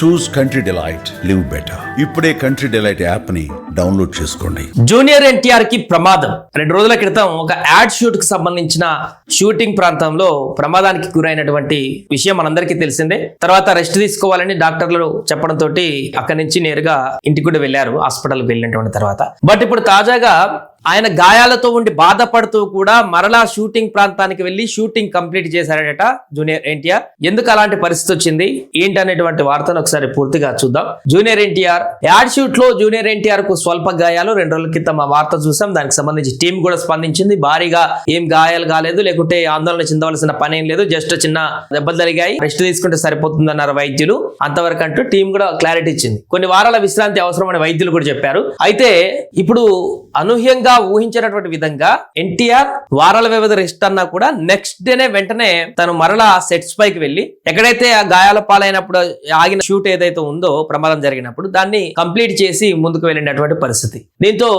Choose country delight live better ఇప్పుడే country delight యాప్ని download చేసుకోండి. జూనియర్ ఎన్టీఆర్కి ప్రమాదం. రెండు రోజుల క్రితం ఒక యాడ్ షూట్కి సంబంధించిన షూటింగ్ ప్రాంతంలో ప్రమాదానికి గురైనటువంటి విషయం మనందరికీ తెలిసిందే. తర్వాత రెస్ట్ తీసుకోవాలని డాక్టర్లు చెప్పడంతో అక్కడి నుంచి నేరుగా ఇంటికి కూడా వెళ్ళారు హాస్పిటల్కి వెళ్ళినటువంటి తర్వాత. బట్ ఇప్పుడు తాజాగా ఆయన గాయాలతో ఉండి బాధపడుతూ కూడా మరలా షూటింగ్ ప్రాంతానికి వెళ్ళి షూటింగ్ కంప్లీట్ చేశారట జూనియర్ ఎన్టీఆర్. ఎందుకు అలాంటి పరిస్థితి వచ్చింది? ఏంటి అనేటువంటి వార్తను ఒకసారి పూర్తిగా చూద్దాం. జూనియర్ ఎన్టీఆర్ యాడ్ షూట్లో జూనియర్ ఎన్టీఆర్కు స్వల్ప గాయాలు రెండు రోజుల క్రితం ఆ వార్త చూసాం. దానికి సంబంధించి టీం కూడా స్పందించింది. భారీగా ఏం గాయాలు కాలేదు లేకుంటే ఆందోళన చెందవలసిన పని ఏం లేదు. జస్ట్ చిన్న దెబ్బలు జరిగాయి రెస్ట్ తీసుకుంటే సరిపోతుందన్నారు వైద్యులు. అంతవరకు అంటూ టీం కూడా క్లారిటీ ఇచ్చింది. కొన్ని వారాల విశ్రాంతి అవసరమని వైద్యులు కూడా చెప్పారు. అయితే ఇప్పుడు అనూహ్యంగా ఊహించినటువంటి విధంగా ఎన్టీఆర్ వారాల వ్యవధి రెస్ట్ అన్నా కూడా నెక్స్ట్ డేనే వెంటనే తను మరలా సెట్స్ పైకి వెళ్ళి ఎక్కడైతే ఆ గాయాల పాలైనప్పుడు ఆగిన షూట్ ఏదైతే ఉందో ప్రమాదం జరిగినప్పుడు దాన్ని కంప్లీట్ చేసి ముందుకు వెళ్ళినటువంటి పరిస్థితి. దీంతో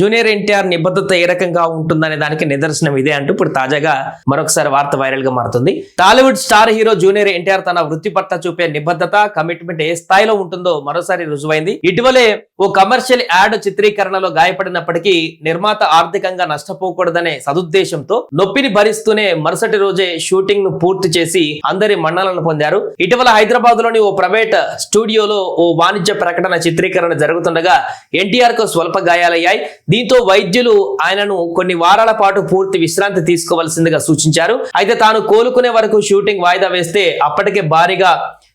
జూనియర్ ఎన్టీఆర్ నిబద్ధత ఏ రకంగా ఉంటుందనే దానికి నిదర్శనం ఇదే అంటూ ఇప్పుడు తాజాగా మరొకసారి వార్త వైరల్గా మారుతుంది. Tollywood star hero junior NTR తన వృత్తి పట్ల చూపే నిబద్ధత కమిట్మెంట్ ఏ స్థాయిలో ఉంటుందో మరోసారి రుజువైంది. ఇటీవలే ఓ కమర్షియల్ యాడ్ చిత్రీకరణలో గాయపడినప్పటికీ నిర్మాత ఆర్థికంగా నష్టపోకూడదనే సదుద్దేశంతో నొప్పిని భరిస్తూనే మరుసటి రోజే షూటింగ్ను పూర్తి చేసి అందరి మన్నలను పొందారు. ఇటీవల హైదరాబాద్లోని ఓ ప్రైవేట్ స్టూడియోలో ఓ వాణిజ్య ప్రకటన చిత్రీకరణ జరుగుతుండగా ఎన్టీఆర్కు స్వల్ప గాయాలయ్యాయి. దీంతో వైద్యులు ఆయనను కొన్ని వారాల పాటు పూర్తి విశ్రాంతి తీసుకోవాల్సిందిగా సూచించారు. అయితే తాను కోలుకునే వరకు షూటింగ్ వాయిదా వేస్తే అప్పటికే భారీగా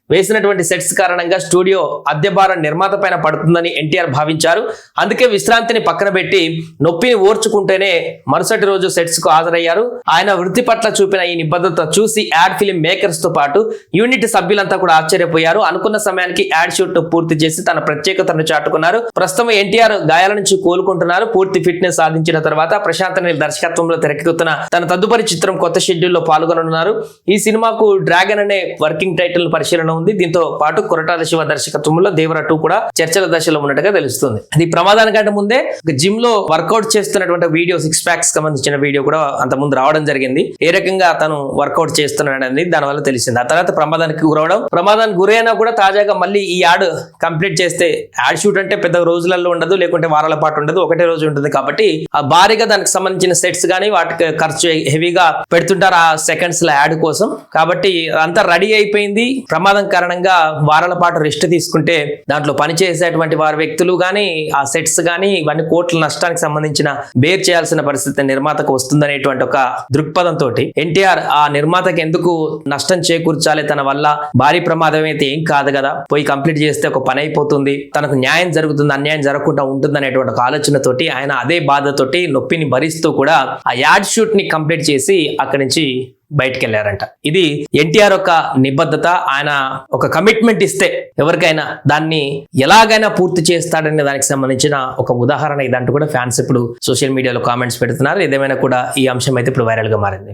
వేసినటువంటి సెట్స్ కారణంగా స్టూడియో అద్దె భారం నిర్మాత పైన పడుతుందని ఎన్టీఆర్ భావించారు. అందుకే విశ్రాంతిని పక్కన పెట్టి నొప్పిని ఓర్చుకుంటేనే మరుసటి రోజు సెట్స్కు హాజరయ్యారు. ఆయన వృత్తి పట్ల చూపిన ఈ నిబద్ధత చూసి యాడ్ ఫిలిం మేకర్స్తో పాటు యూనిట్ సభ్యులంతా కూడా ఆశ్చర్యపోయారు. అనుకున్న సమయానికి యాడ్ షూట్ పూర్తి చేసి తన ప్రత్యేకతను చాటుకున్నారు. ప్రస్తుతం ఎన్టీఆర్ గాయాల నుంచి కోలుకుంటున్నారు. పూర్తి ఫిట్నెస్ సాధించిన తర్వాత ప్రశాంత్ నీల్ దర్శకత్వంలో తెరకెక్కుతున్న తన తదుపరి చిత్రం కొత్త షెడ్యూల్లో పాల్గొనున్నారు ఈ సినిమాకు డ్రాగన్ అనే వర్కింగ్ టైటిల్ పరిశీలన ఉంది? దీంతో పాటు కొరటాల శివ దర్శకత్వంలో దేవర టూ కూడా చర్చల దశలో ఉన్నట్టుగా తెలుస్తుంది. అది ప్రమాదానికంటే ముందే జిమ్లో వర్కౌట్ చేస్తున్నటువంటి వీడియో సిక్స్ ప్యాక్స్ సంబంధించిన వీడియో కూడా అంత ముందు రావడం జరిగింది. ఏ రకంగా తను వర్కౌట్ చేస్తున్నాడని దాని వల్ల తెలిసింది. ఆ తర్వాత ప్రమాదానికి గురవడం. ప్రమాదానికి గురైనా కూడా తాజాగా మళ్ళీ ఈ యాడ్ కంప్లీట్ చేస్తే యాడ్ షూట్ అంటే పెద్ద రోజులలో ఉండదు లేకుంటే వారాల పాటు ఉండదు ఒకటే రోజు ఉంటుంది కాబట్టి ఆ భారీగా దానికి సంబంధించిన సెట్స్ కానీ వాటికి ఖర్చు హెవీగా పెడుతుంటారు ఆ సెకండ్స్లో యాడ్ కోసం. కాబట్టి అంతా రెడీ అయిపోయింది. ప్రమాదం కారణంగా వారాల పాటు రెస్ట్ తీసుకుంటే దాంట్లో పనిచేసేటువంటి వారి వ్యక్తులు కానీ ఆ సెట్స్ కానీ ఇవన్నీ కోట్ల నష్టానికి సంబంధించిన బేర్ చేయాల్సిన పరిస్థితి నిర్మాతకు వస్తుందనేటువంటి ఒక దృక్పథంతో ఎన్టీఆర్ ఆ నిర్మాతకి ఎందుకు నష్టం చేకూర్చాలి? తన వల్ల భారీ ప్రమాదం అయితే ఏం కాదు కదా? పోయి కంప్లీట్ చేస్తే ఒక పని అయిపోతుంది. తనకు న్యాయం జరుగుతుంది అన్యాయం జరగకుండా ఉంటుంది అనేటువంటి ఒక ఆలోచనతోటి ఆయన అదే బాధతోటి నొప్పిని భరిస్తూ కూడా ఆ యాడ్ షూట్ని కంప్లీట్ చేసి అక్కడి నుంచి బయటికి వెళ్ళారంట ఇది ఎన్టీఆర్ ఒక నిబద్ధత ఆయన ఒక కమిట్మెంట్ ఇస్తే ఎవరికైనా దాన్ని ఎలాగైనా పూర్తి చేస్తాడనే దానికి సంబంధించిన ఒక ఉదాహరణ ఇదంటూ కూడా ఫ్యాన్స్ ఇప్పుడు సోషల్ మీడియాలో కామెంట్స్ పెడుతున్నారు. ఏదేమైనా కూడా ఈ అంశం అయితే ఇప్పుడు వైరల్గా మారింది.